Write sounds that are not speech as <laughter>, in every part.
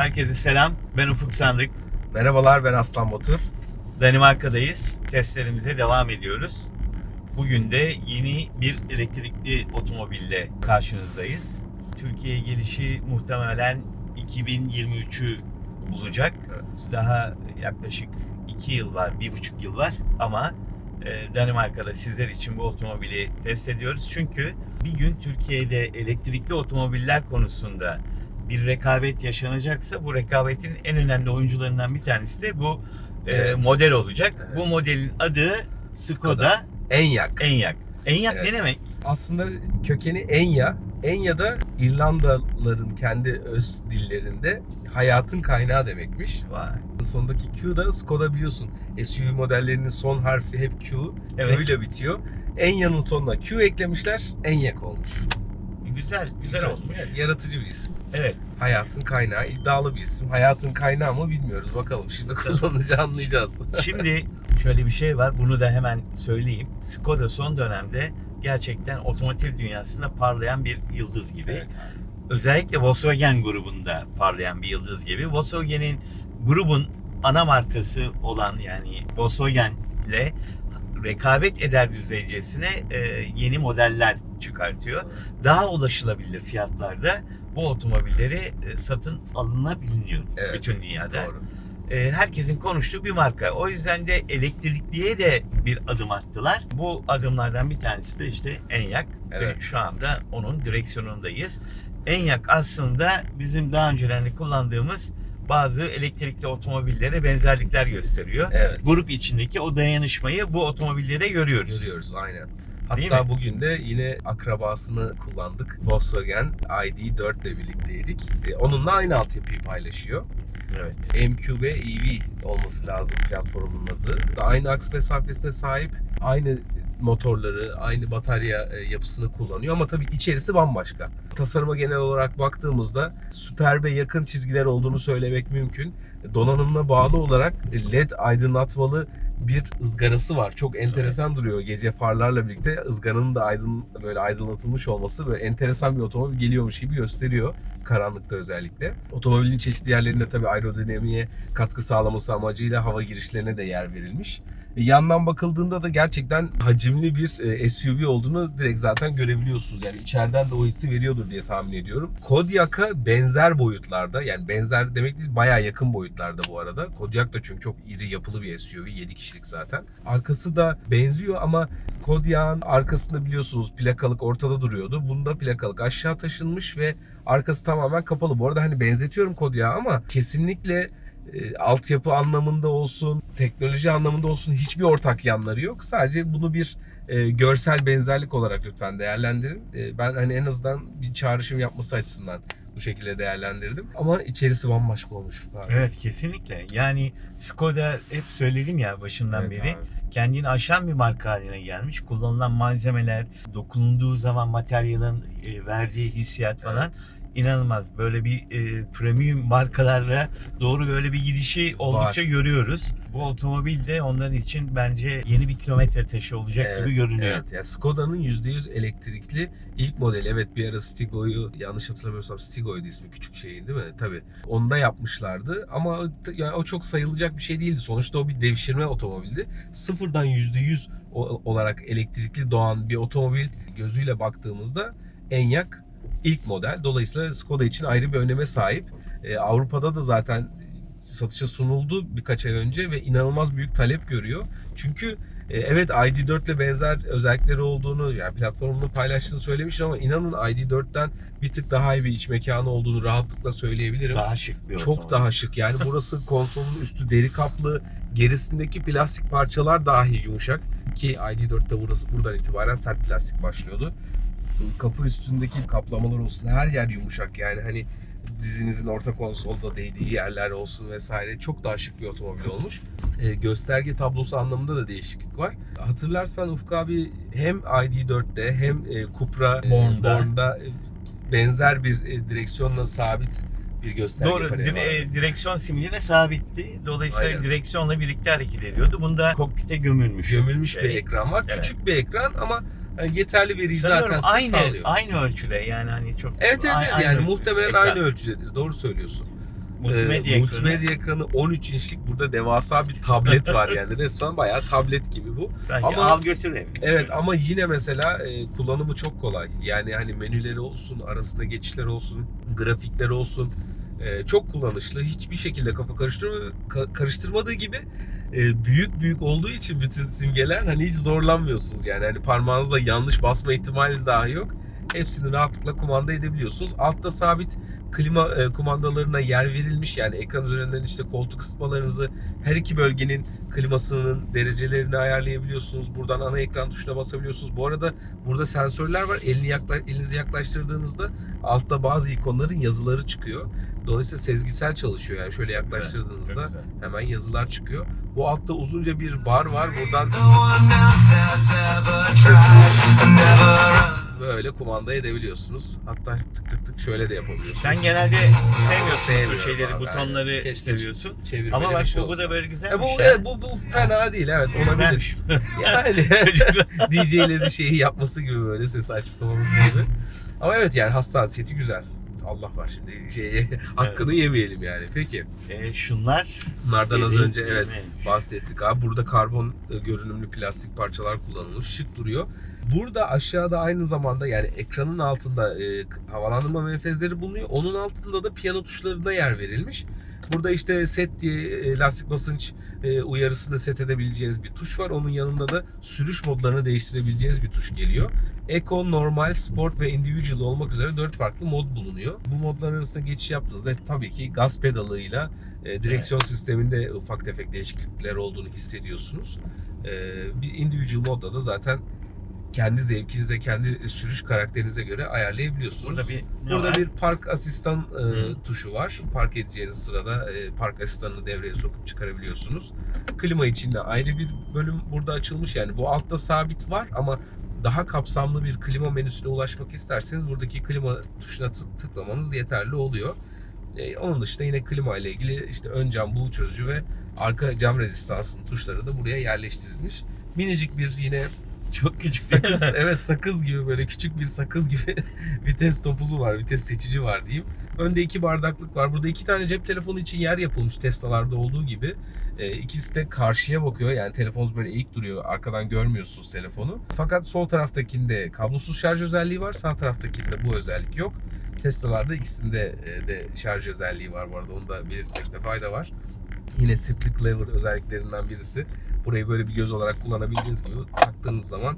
Herkese selam. Ben Ufuk Sandık. Merhabalar ben Aslan Batur. Danimarka'dayız. Testlerimize devam ediyoruz. Bugün de yeni bir elektrikli otomobille karşınızdayız. Türkiye'ye gelişi muhtemelen 2023'ü bulacak. Evet. Daha yaklaşık 2 yıl var, 1,5 yıl var ama e, Danimarka'da sizler için bu otomobili test ediyoruz. Çünkü bir gün Türkiye'de elektrikli otomobiller konusunda bir rekabet yaşanacaksa bu rekabetin en önemli oyuncularından bir tanesi de bu e, Evet. model olacak. Evet. Bu modelin adı Skoda, Skoda. Enyak. Enyaq. Enyaq Evet. ne demek? Aslında kökeni Enya. Enya da İrlandalıların kendi öz dillerinde hayatın kaynağı demekmiş. Vay. Sondaki Q da Skoda biliyorsun. SUV modellerinin son harfi hep Q. Evet. Q ile bitiyor. Enya'nın sonuna Q eklemişler. Enyak olmuş. Güzel, güzel olmuş. Evet, yaratıcı bir isim. Evet. Hayatın kaynağı iddialı bir isim. Hayatın kaynağı mı bilmiyoruz. Bakalım şimdi <laughs> kullanınca anlayacağız. Şimdi şöyle bir şey var. Bunu da hemen söyleyeyim. Skoda son dönemde gerçekten otomotiv dünyasında parlayan bir yıldız gibi. Özellikle Volkswagen grubunda parlayan bir yıldız gibi. Volkswagen'in grubun ana markası olan yani Volkswagen ile rekabet eder düzeycesine e, yeni modeller çıkartıyor. Daha ulaşılabilir fiyatlarda bu otomobilleri e, satın alınabiliyor Evet, bütün dünyada. Doğru. E, herkesin konuştuğu bir marka. O yüzden de elektrikliye de bir adım attılar. Bu adımlardan bir tanesi de işte Enyaq. Evet. Ve şu anda onun direksiyonundayız. Enyaq aslında bizim daha önceden de kullandığımız bazı elektrikli otomobillere benzerlikler gösteriyor. Evet. Grup içindeki o dayanışmayı bu otomobillere görüyoruz. Görüyoruz aynen. Hatta bugün de yine akrabasını kullandık. Volkswagen ID4 ile birlikteydik. E, onunla aynı altyapıyı paylaşıyor. Evet. MQB EV olması lazım platformun adı. Aynı aks mesafesine sahip, aynı motorları, aynı batarya e, yapısını kullanıyor ama tabii içerisi bambaşka. Tasarıma genel olarak baktığımızda süperbe yakın çizgiler olduğunu söylemek mümkün. Donanımına bağlı olarak LED aydınlatmalı bir ızgarası var. Çok enteresan duruyor gece farlarla birlikte. Izgaranın da aydın böyle aydınlatılmış olması böyle enteresan bir otomobil geliyormuş gibi gösteriyor karanlıkta özellikle. Otomobilin çeşitli yerlerinde tabii aerodinamiğe katkı sağlaması amacıyla hava girişlerine de yer verilmiş. E, Yandan bakıldığında da gerçekten hacimli bir e, SUV olduğunu direkt zaten görebiliyorsunuz. Yani içeriden de o hissi veriyordur diye tahmin ediyorum. Kodiaq'a benzer boyutlarda yani benzer demek değil bayağı yakın boyutlarda bu arada. Kodiaq da çünkü çok iri yapılı bir SUV 7 kişilik zaten. Arkası da benziyor ama Kodiaq'ın arkasında biliyorsunuz plakalık ortada duruyordu. Bunda plakalık aşağı taşınmış ve arkası tamamen kapalı. Bu arada hani benzetiyorum Kodiaq'a ama kesinlikle e, altyapı anlamında olsun, teknoloji anlamında olsun hiçbir ortak yanları yok. Sadece bunu bir e, görsel benzerlik olarak lütfen değerlendirin. E, ben hani en azından bir çağrışım yapması açısından bu şekilde değerlendirdim. Ama içerisi bambaşka olmuş. Abi. Evet kesinlikle. Yani Skoda hep söyledim ya başından Evet beri. abi. Kendini aşan bir marka haline gelmiş. Kullanılan malzemeler, dokunulduğu zaman materyalin e, verdiği hissiyat falan Evet. İnanılmaz. Böyle bir e, premium markalarla doğru böyle bir gidişi oldukça Var. görüyoruz. Bu otomobil de onların için bence yeni bir kilometre taşı olacak gibi görünüyor. Evet. Yani Skoda'nın %100 elektrikli ilk modeli. Evet bir ara Stigo'yu yanlış hatırlamıyorsam Stigo'ydu ismi küçük şeyin değil mi? Tabii. Onda yapmışlardı ama yani o çok sayılacak bir şey değildi. Sonuçta o bir devşirme otomobildi. Sıfırdan %100 o- olarak elektrikli doğan bir otomobil gözüyle baktığımızda Enyaq ilk model. Dolayısıyla Skoda için ayrı bir öneme sahip. Ee, Avrupa'da da zaten satışa sunuldu birkaç ay önce ve inanılmaz büyük talep görüyor. Çünkü e, evet ID4 ile benzer özellikleri olduğunu yani platformunu paylaştığını söylemiş ama inanın ID4'ten bir tık daha iyi bir iç mekanı olduğunu rahatlıkla söyleyebilirim. Daha şık bir Çok otomobil. daha şık. Yani burası <laughs> konsolun üstü deri kaplı, gerisindeki plastik parçalar dahi yumuşak ki ID4'te burası buradan itibaren sert plastik başlıyordu. Kapı üstündeki kaplamalar olsun her yer yumuşak yani hani dizinizin orta konsolda değdiği yerler olsun vesaire çok daha şık bir otomobil olmuş. E, gösterge tablosu anlamında da değişiklik var. Hatırlarsan Ufuk abi hem ID4'te hem e, Cupra e, Born'da. Born'da, e, benzer bir e, direksiyonla sabit bir gösterge Doğru. paneli Dire- vardı. direksiyon similine sabitti. Dolayısıyla Aynen. direksiyonla birlikte hareket ediyordu. Bunda kokpite gömülmüş. gömülmüş bir ekran var. Evet. Küçük bir ekran ama yeterli veriyi Sanıyorum zaten size aynı sağlıyor. aynı ölçüde yani hani çok Evet evet, evet. aynı yani ölçüde muhtemelen ekran. aynı ölçüdedir. Doğru söylüyorsun. multimedya Ee, ekranı. multimedya ekranı 13 inçlik burada devasa bir tablet var <laughs> yani resmen bayağı tablet gibi bu. Sanki Ama- al götür evi. Evet ama yine mesela e, kullanımı çok kolay. Yani hani menüleri olsun, arasında geçişler olsun, grafikler olsun. e, çok kullanışlı. Hiçbir şekilde kafa karıştırma, ka- karıştırmadığı gibi e, büyük büyük olduğu için bütün simgeler hani hiç zorlanmıyorsunuz. Yani hani parmağınızla yanlış basma ihtimaliniz dahi yok. Hepsini rahatlıkla kumanda edebiliyorsunuz. Altta sabit klima e, kumandalarına yer verilmiş. Yani ekran üzerinden işte koltuk ısıtmalarınızı her iki bölgenin klimasının derecelerini ayarlayabiliyorsunuz. Buradan ana ekran tuşuna basabiliyorsunuz. Bu arada burada sensörler var. Elini yakla, elinizi yaklaştırdığınızda altta bazı ikonların yazıları çıkıyor. Dolayısıyla sezgisel çalışıyor. Yani şöyle yaklaştırdığınızda Çok güzel. hemen yazılar çıkıyor. Bu altta uzunca bir bar var. Buradan böyle kumanda edebiliyorsunuz. Hatta tık tık tık şöyle de yapabiliyorsunuz. Sen genelde sevmiyorsun bu Sevmiyorum şeyleri, abi, butonları aynen. Keşke seviyorsun. Çevirmeli Ama bir bak şey bu, bu olsa. da böyle E güzelmiş bu, ya. evet, bu, bu fena değil evet olabilir. <laughs> Yani <laughs> <laughs> DJ'lerin şeyi yapması gibi böyle ses açıp kapaması gibi. Ama evet yani hassasiyeti güzel. Allah var şimdi şeyi hakkını yemeyelim yani. Peki e, şunlar bunlardan az önce evet yirmi. bahsettik abi. Burada karbon e, görünümlü plastik parçalar kullanılmış. Şık duruyor. Burada aşağıda aynı zamanda yani ekranın altında e, havalandırma menfezleri bulunuyor. Onun altında da piyano tuşlarına yer verilmiş. Burada işte set diye e, lastik basınç e, uyarısını set edebileceğiniz bir tuş var. Onun yanında da sürüş modlarını değiştirebileceğiniz bir tuş geliyor. Eco, Normal, Sport ve Individual olmak üzere 4 farklı mod bulunuyor. Bu modlar arasında geçiş yaptığınızda tabii ki gaz pedalıyla e, direksiyon sisteminde ufak tefek değişiklikler olduğunu hissediyorsunuz. E, bir Individual modda da zaten kendi zevkinize, kendi sürüş karakterinize göre ayarlayabiliyorsunuz. burada bir Burada var? bir park asistan e, Hı. tuşu var. Park edeceğiniz sırada e, park asistanını devreye sokup çıkarabiliyorsunuz. Klima için de ayrı bir bölüm burada açılmış. Yani bu altta sabit var ama daha kapsamlı bir klima menüsüne ulaşmak isterseniz buradaki klima tuşuna tık- tıklamanız yeterli oluyor. E, onun dışında yine klima ile ilgili işte ön cam buğu çözücü ve arka cam rezistansının tuşları da buraya yerleştirilmiş. Minicik bir yine çok küçük. sakız <laughs> evet sakız gibi böyle küçük bir sakız gibi <laughs> vites topuzu var vites seçici var diyeyim. Önde iki bardaklık var. Burada iki tane cep telefonu için yer yapılmış Tesla'larda olduğu gibi. Ee, ikisi de karşıya bakıyor. Yani telefonunuz böyle eğik duruyor. Arkadan görmüyorsunuz telefonu. Fakat sol taraftakinde kablosuz şarj özelliği var. Sağ taraftakinde bu özellik yok. Tesla'larda ikisinde e, de şarj özelliği var bu arada. Onu da belirtmekte fayda var. Yine Simply Clever özelliklerinden birisi. Burayı böyle bir göz olarak kullanabildiğiniz gibi taktığınız zaman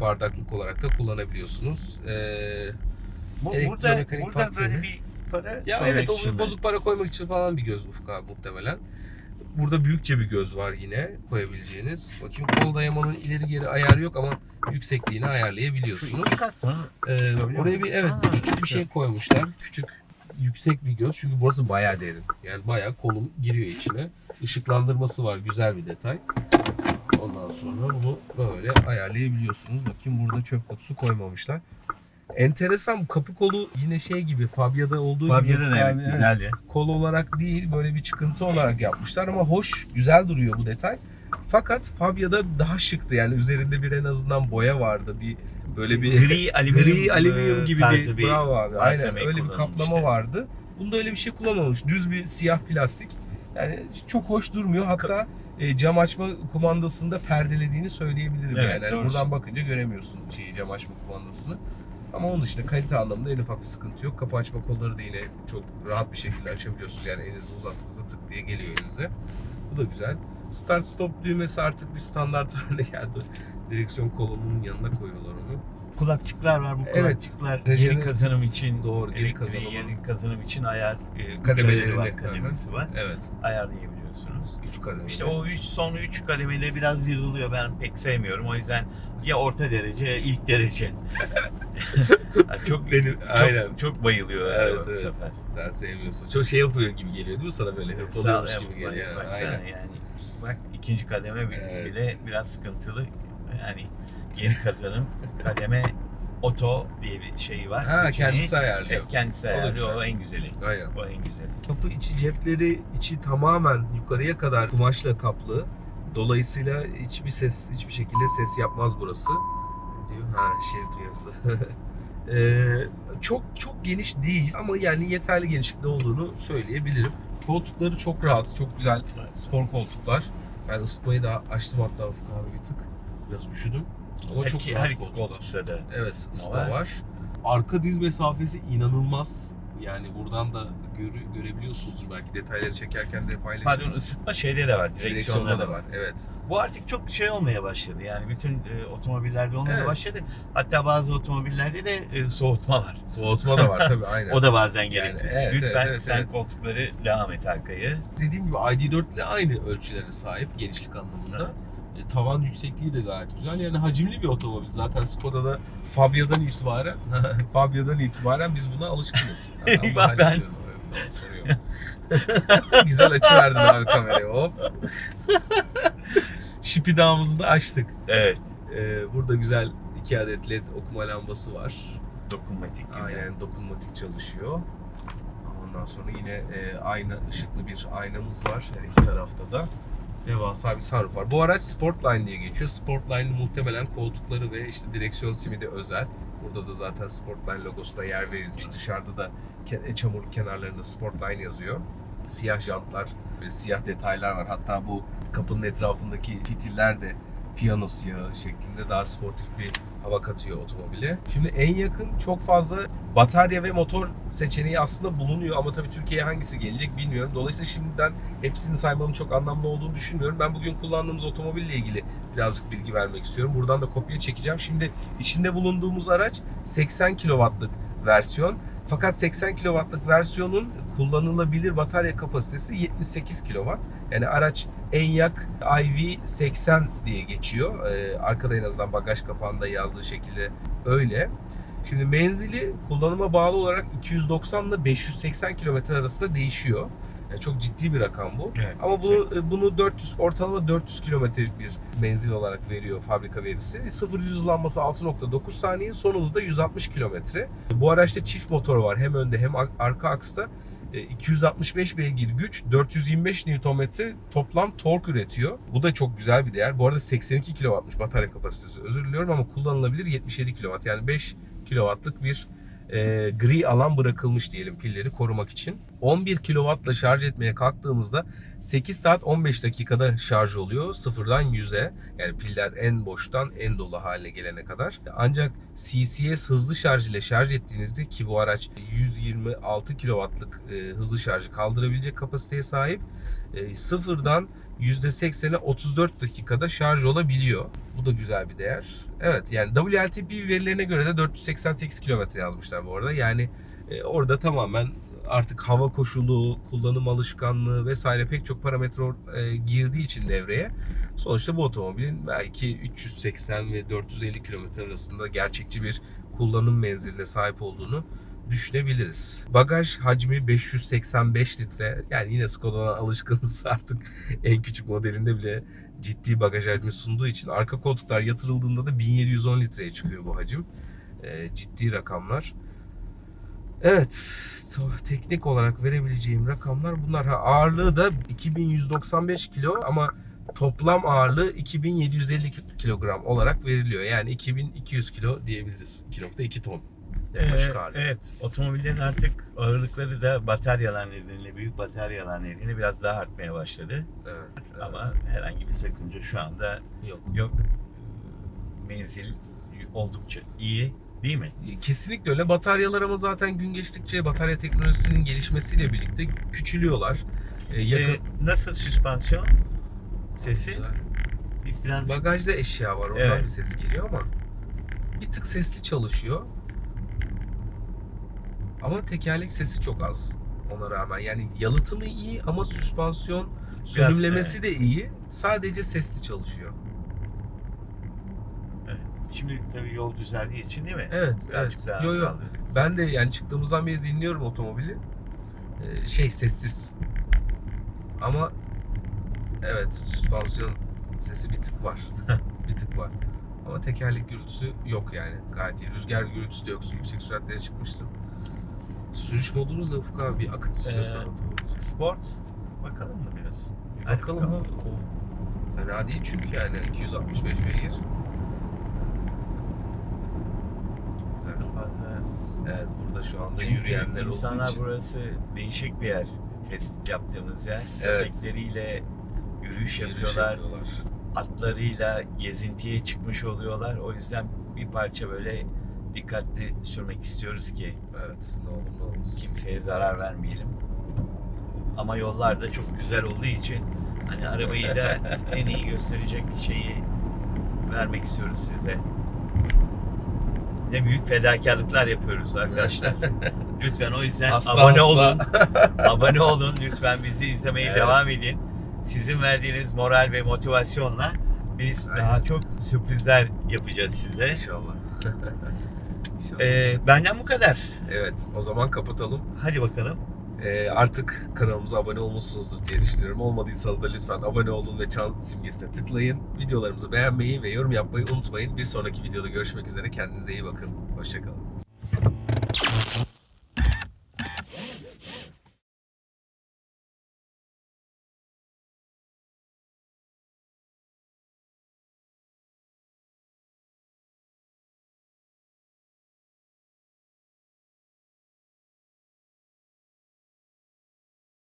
bardaklık olarak da kullanabiliyorsunuz. Ee, Bu, burada burada böyle bir para ya evet o bozuk para koymak için falan bir göz Ufuk abi muhtemelen. Burada büyükçe bir göz var yine koyabileceğiniz. Bakayım kol dayamanın ileri geri ayarı yok ama yüksekliğini Şu ayarlayabiliyorsunuz. iki kat mı? Ee, Çıkabiliyor oraya bir evet küçük bir şey koymuşlar. Küçük yüksek bir göz çünkü burası bayağı derin. Yani bayağı kolum giriyor içine. Işıklandırması var güzel bir detay. Ondan sonra bunu böyle ayarlayabiliyorsunuz. Bakayım burada çöp kutusu koymamışlar. Enteresan bu kapı kolu yine şey gibi Fabia'da olduğu Fabia'da gibi. da evet güzeldi. Kol olarak değil böyle bir çıkıntı olarak yapmışlar ama hoş güzel duruyor bu detay. Fakat Fabia'da daha şıktı yani üzerinde bir en azından boya vardı bir böyle bir Gri alüminyum, gri alüminyum e, gibi tarzı bir, bravo abi. Aynen öyle bir kaplama vardı. Bunda öyle bir şey kullanılmış. Düz bir siyah plastik. Yani çok hoş durmuyor. Hatta e, cam açma kumandasında perdelediğini söyleyebilirim Evet, yani. yani. Buradan bakınca göremiyorsun şeyi cam açma kumandasını. Ama onun dışında kalite anlamında en ufak bir sıkıntı yok. Kapı açma kolları da yine çok rahat bir şekilde açabiliyorsunuz. Yani elinizi uzattığınızda tık diye geliyor elinize. Bu da güzel. Start stop düğmesi artık bir standart <laughs> haline geldi. Direksiyon kolunun yanına koyuyorlar onu. Kulakçıklar var bu Evet. kulakçıklar geri kazanım için Doğru, geri elektriği kazanımı. geri kazanım için ayar e, Kademeleri kademeleri var kademesi var Evet. ayarlayabiliyorsunuz. 3 kademe. İşte o üç son 3 kademede biraz yığılıyor ben pek sevmiyorum o yüzden ya orta derece ilk derece. <laughs> Yani çok Benim- çok, aynen. çok bayılıyor Evet, araba bu evet. sefer. Sen sevmiyorsun. Çok şey yapıyor gibi geliyor değil mi sana böyle? Hırpalıyormuş gibi geliyor. Aynen. yani bak ikinci kademe bile, Evet. bile biraz sıkıntılı. Yani yeni kazanım kademe oto diye bir şey var. Ha seçeneği. kendisi ayarlıyor. Evet, kendisi O ayarlıyor. güzel. O en güzeli. Aynen. O en güzeli. Kapı içi cepleri içi tamamen yukarıya kadar kumaşla kaplı. Dolayısıyla hiçbir ses, hiçbir şekilde ses yapmaz burası. Diyor? Ha şerit uyarısı. <laughs> Ee, çok çok geniş değil ama yani yeterli genişlikte olduğunu söyleyebilirim. Koltukları çok rahat, çok güzel spor koltuklar. Ben ısıtmayı da açtım hatta Ufuk abi bir tık. Biraz üşüdüm. Ama Her çok iki, rahat her iki koltukta da Evet ısıtma var. Arka diz mesafesi inanılmaz. Yani buradan da görü- görebiliyorsunuzdur belki detayları çekerken de paylaşırız. Pardon ısıtma şeyde de var. Direksiyonda, Direksiyonda da var. Evet. Bu artık çok şey olmaya başladı. Yani bütün e, otomobillerde olmaya Evet. başladı. Hatta bazı otomobillerde de e, soğutma var. Soğutma da var tabii aynen. <laughs> O da bazen gerekiyor. evet, Lütfen evet, evet, sen evet. koltukları devam et arkayı. Dediğim gibi ID4 ile aynı ölçülere sahip genişlik anlamında. E, tavan yüksekliği de gayet güzel. Yani hacimli bir otomobil. Zaten Skoda'da Fabia'dan itibaren <laughs> Fabia'dan itibaren biz buna alışkınız. <laughs> Eyvah, ben- <laughs> güzel açı verdin abi kameraya hop. Şipidağımızı da açtık. Evet. Ee, burada güzel iki adet led okuma lambası var. Dokunmatik güzel. Aynen dokunmatik çalışıyor. Ondan sonra yine e, ayna ışıklı bir aynamız var her iki tarafta da. Devasa bir sunroof var. Bu araç Sportline diye geçiyor. Sportline muhtemelen koltukları ve işte direksiyon simidi özel. Burada da zaten Sportline logosuna yer verilmiş. Dışarıda da e, çamurluk kenarlarında Sportline yazıyor. Siyah jantlar ve siyah detaylar var. Hatta bu kapının etrafındaki fitiller de piyano siyahı şeklinde daha sportif bir hava katıyor otomobile. Şimdi en yakın çok fazla batarya ve motor seçeneği aslında bulunuyor ama tabii Türkiye'ye hangisi gelecek bilmiyorum. Dolayısıyla şimdiden hepsini saymanın çok anlamlı olduğunu düşünmüyorum. Ben bugün kullandığımız otomobille ilgili birazcık bilgi vermek istiyorum. Buradan da kopya çekeceğim. Şimdi içinde bulunduğumuz araç 80 kW'lık versiyon. Fakat 80 kW'lık versiyonun kullanılabilir batarya kapasitesi 78 kW. Yani araç Enyaq iV80 diye geçiyor. Ee, arkada en azından bagaj kapağında yazdığı şekilde öyle. Şimdi menzili kullanıma bağlı olarak 290 ile 580 km arasında değişiyor. Yani çok ciddi bir rakam bu. Evet, Ama bu bunu 400 ortalama 400 kilometrelik bir menzil olarak veriyor fabrika verisi. 0 100 hızlanması 6.9 saniye, son hızı da 160 kilometre. Bu araçta çift motor var hem önde hem ar- arka aksta. E, 265 beygir güç, 425 Nm toplam tork üretiyor. Bu da çok güzel bir değer. Bu arada 82 kW'mış batarya kapasitesi. Özür diliyorum ama kullanılabilir 77 kW. Yani 5 kW'lık bir e, gri alan bırakılmış diyelim pilleri korumak için. 11 kW'la şarj etmeye kalktığımızda 8 saat 15 dakikada şarj oluyor sıfırdan 100'e. Yani piller en boştan en dolu haline gelene kadar. Ancak CCS hızlı şarj ile şarj ettiğinizde ki bu araç 126 kW'lık e, hızlı şarjı kaldırabilecek kapasiteye sahip. E, sıfırdan %80'e 34 dakikada şarj olabiliyor. Bu da güzel bir değer. Evet yani WLTP verilerine göre de 488 kilometre yazmışlar bu arada. Yani e, orada tamamen artık hava koşulu, kullanım alışkanlığı vesaire pek çok parametre e, girdiği için devreye. Sonuçta bu otomobilin belki 380 ve 450 kilometre arasında gerçekçi bir kullanım menziline sahip olduğunu düşünebiliriz. Bagaj hacmi 585 litre. Yani yine Skoda'dan alışkınız <laughs> artık en küçük modelinde bile ciddi bagaj hacmi sunduğu için arka koltuklar yatırıldığında da 1710 litreye çıkıyor bu hacim. Ee, ciddi rakamlar. Evet, teknik olarak verebileceğim rakamlar bunlar. Ha, ağırlığı da 2195 kilo ama toplam ağırlığı 2750 kilogram olarak veriliyor. Yani 2200 kilo diyebiliriz. 2.2 ton. Yaklaşık Ee, evet, otomobillerin artık ağırlıkları da bataryalar nedeniyle, büyük bataryalar nedeniyle biraz daha artmaya başladı. Evet, Ama herhangi bir sakınca şu anda yok. yok. Menzil oldukça iyi değil mi? Kesinlikle öyle. Bataryalar ama zaten gün geçtikçe batarya teknolojisinin gelişmesiyle birlikte küçülüyorlar. Ee, yakın... Ee, nasıl süspansiyon sesi? Bir- Biraz Bagajda eşya var. Oradan Evet. bir ses geliyor ama bir tık sesli çalışıyor. Ama tekerlek sesi çok az ona rağmen. Yani yalıtımı iyi ama süspansiyon sönümlemesi de iyi. Sadece sesli çalışıyor. Evet. Şimdi tabii yol düzeldiği için değil mi? Evet, Birazcık evet. daha Yo, yo. azaldı. Ben de yani çıktığımızdan beri dinliyorum otomobili. Ee, şey sessiz. Ama evet süspansiyon sesi bir tık var. <laughs> bir tık var. Ama tekerlek gürültüsü yok yani. Gayet iyi. Rüzgar gürültüsü de yok. Yüksek süratlere çıkmıştın. Sürüş modumuz da Ufuk abi bir akıt istiyorsan Ee. Sport bakalım mı biraz? Bir Hadi bakalım mı? Oh. Fena değil çünkü yani 265 beygir. Güzel. Fazla. Evet burada şu anda Çünkü yürüyenler olduğu insanlar için. burası değişik bir yer. test yaptığımız yer. Evet. Köpekleriyle yürüyüş Yürüyüş yapıyorlar. yapıyorlar. Atlarıyla gezintiye çıkmış oluyorlar. O yüzden bir parça böyle dikkatli sürmek istiyoruz ki Evet, ne olur ne olmaz. kimseye zarar vermeyelim. Ama yollar da çok güzel olduğu için hani arabayı da <laughs> en iyi gösterecek şeyi vermek istiyoruz size. Ne büyük fedakarlıklar yapıyoruz arkadaşlar. <laughs> Lütfen o yüzden Hasta abone hasta. olun. <laughs> abone olun lütfen bizi izlemeye Evet. devam edin. Sizin verdiğiniz moral ve motivasyonla biz daha çok sürprizler yapacağız size. İnşallah. İnşallah. Ee, benden bu kadar. evet, o zaman kapatalım. Hadi bakalım. Ee, artık kanalımıza abone olmuşsunuzdur diye düşünüyorum. Olmadıysanız da lütfen abone olun ve çan simgesine tıklayın. Videolarımızı beğenmeyi ve yorum yapmayı unutmayın. Bir sonraki videoda görüşmek üzere. Kendinize iyi bakın. Hoşçakalın.